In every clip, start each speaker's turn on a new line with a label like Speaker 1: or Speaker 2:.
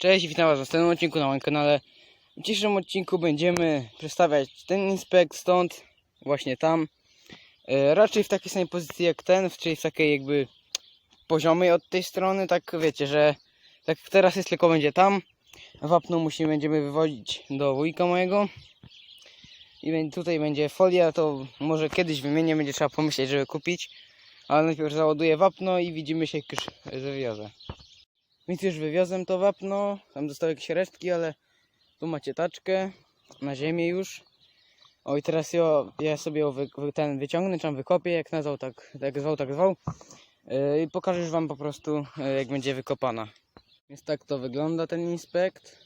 Speaker 1: Cześć, witam was w następnym odcinku na moim kanale. W dzisiejszym odcinku będziemy przedstawiać ten inspekt stąd, właśnie tam. E, raczej w takiej samej pozycji jak ten, czyli w takiej jakby poziomej od tej strony, tak wiecie, że tak teraz jest, tylko będzie tam. Wapno musimy, będziemy wywozić do wujka mojego. I tutaj będzie folia, to może kiedyś wymienię, będzie trzeba pomyśleć, żeby kupić. Ale najpierw załaduję wapno i widzimy się, jak już wywiozę. Więc już wywiozłem to wapno, tam zostały jakieś resztki, ale tu macie taczkę na ziemię już. O i teraz ja, sobie ją wy, ten wyciągnę, czy tam wykopię, jak nazwał, tak, jak zwał, tak zwał. Yy, I pokażę już wam po prostu, yy, jak będzie wykopana. Więc tak to wygląda ten inspekt.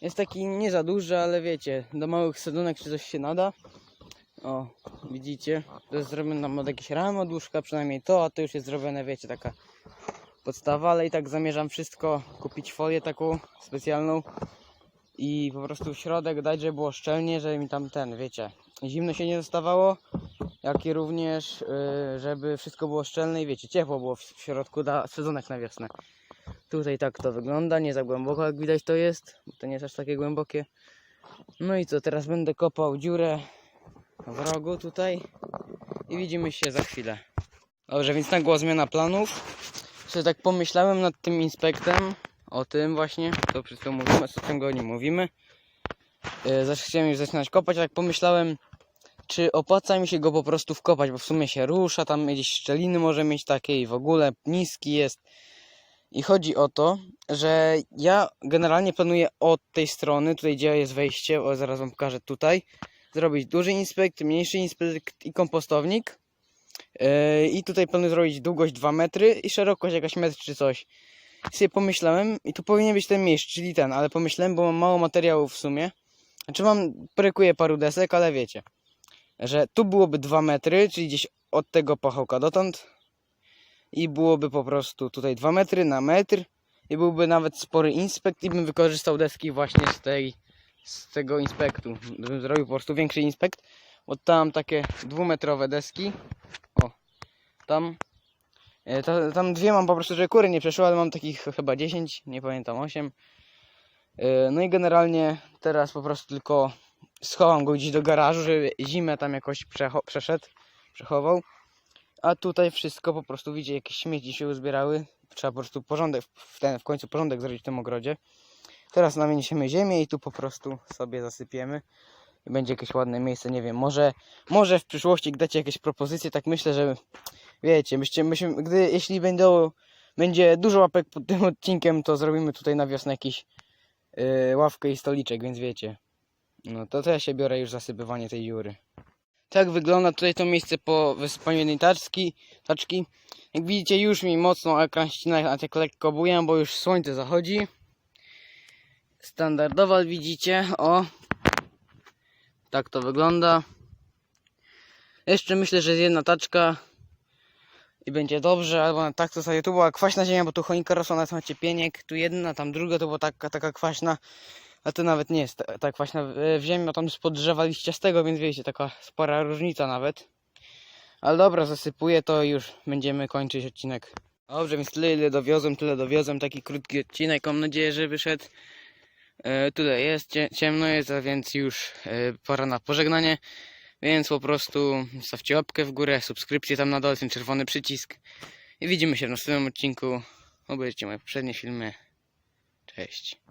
Speaker 1: Jest taki nie za duży, ale wiecie, do małych sedunek czy coś się nada. O, widzicie, to jest zrobione tam od jakiejś ramy od łóżka, przynajmniej to, a to już jest zrobione, wiecie, taka podstawa, ale i tak zamierzam wszystko kupić folię taką specjalną i po prostu środek dać, żeby było szczelnie, żeby mi tam ten, wiecie, zimno się nie dostawało, jak i również, yy, żeby wszystko było szczelne i wiecie, ciepło było w środku da sezonek na wiosnę. Tutaj tak to wygląda, nie za głęboko jak widać to jest, to nie jest aż takie głębokie. No i co, teraz będę kopał dziurę w rogu tutaj i widzimy się za chwilę. Dobrze, więc nagła zmiana planów sobie tak pomyślałem nad tym inspektem, o tym właśnie, to przed chwilą mówimy, o czym go nie mówimy. Yy, chciałem już zaczynać kopać, tak pomyślałem, czy opłaca mi się go po prostu wkopać, bo w sumie się rusza, tam gdzieś szczeliny może mieć takie i w ogóle niski jest. I chodzi o to, że ja generalnie planuję od tej strony, tutaj gdzie jest wejście, o zaraz wam pokażę tutaj, zrobić duży inspekt, mniejszy inspekt i kompostownik. Yy, I tutaj planuję zrobić długość 2 metry i szerokość jakaś metr czy coś. Sobie pomyślałem, i tu powinien być ten mniejszy, czyli ten, ale pomyślałem, bo mam mało materiałów w sumie. Znaczy mam, brakuje paru desek, ale wiecie, że tu byłoby 2 metry, czyli gdzieś od tego pachołka dotąd. I byłoby po prostu tutaj 2 metry na metr. I byłby nawet spory inspekt i bym wykorzystał deski właśnie z tej, z tego inspektu. Bym zrobił po prostu większy inspekt. Bo tam takie dwumetrowe deski tam. E, ta- Tam dwie mam po prostu, że kury nie przeszły, ale mam takich chyba 10, nie pamiętam 8. E, No i generalnie teraz po prostu tylko schowam go gdzieś do garażu, żeby zimę tam jakoś przeszedł, przechował. A tutaj wszystko po prostu widzicie, jakieś śmieci się uzbierały. Trzeba po prostu porządek, w ten, w końcu porządek zrobić w tym ogrodzie. Teraz namieniemy ziemię i tu po prostu sobie zasypiemy. I będzie jakieś ładne miejsce, nie wiem, może, może w przyszłości dacie jakieś propozycje, tak myślę, że wiecie, myście, myśmy, gdy, jeśli będą, będzie dużo łapek pod tym odcinkiem, to zrobimy tutaj na wiosnę jakiś yy, ławkę i stoliczek, więc wiecie. No to, to ja się biorę już zasypywanie tej dziury. Tak wygląda tutaj to miejsce po wysypaniu taczki, taczki. Jak widzicie już mi mocno ekran ścina, a tak lekko buję, bo już słońce zachodzi. Standardowo widzicie, o. Tak to wygląda. Jeszcze myślę, że jest jedna taczka i będzie dobrze, albo tak to sobie tu była kwaśna ziemia, bo tu choinka rosła na macie pieniek, tu jedna, tam druga to była taka, taka kwaśna, a to nawet nie jest ta, ta kwaśna w, w ziemi, a tam spod drzewa liściastego, więc wiecie, taka spora różnica nawet. Ale dobra, zasypuję to i już będziemy kończyć odcinek. Dobrze, więc tyle ile dowiozłem, tyle dowiozłem, taki krótki odcinek, mam nadzieję, że wyszedł. E, tyle jest, cie, ciemno jest, a więc już e, pora na pożegnanie. Więc po prostu stawcie łapkę w górę, subskrypcję tam na dole, ten czerwony przycisk. I widzimy się w następnym odcinku. Obejrzyjcie moje poprzednie filmy. Cześć.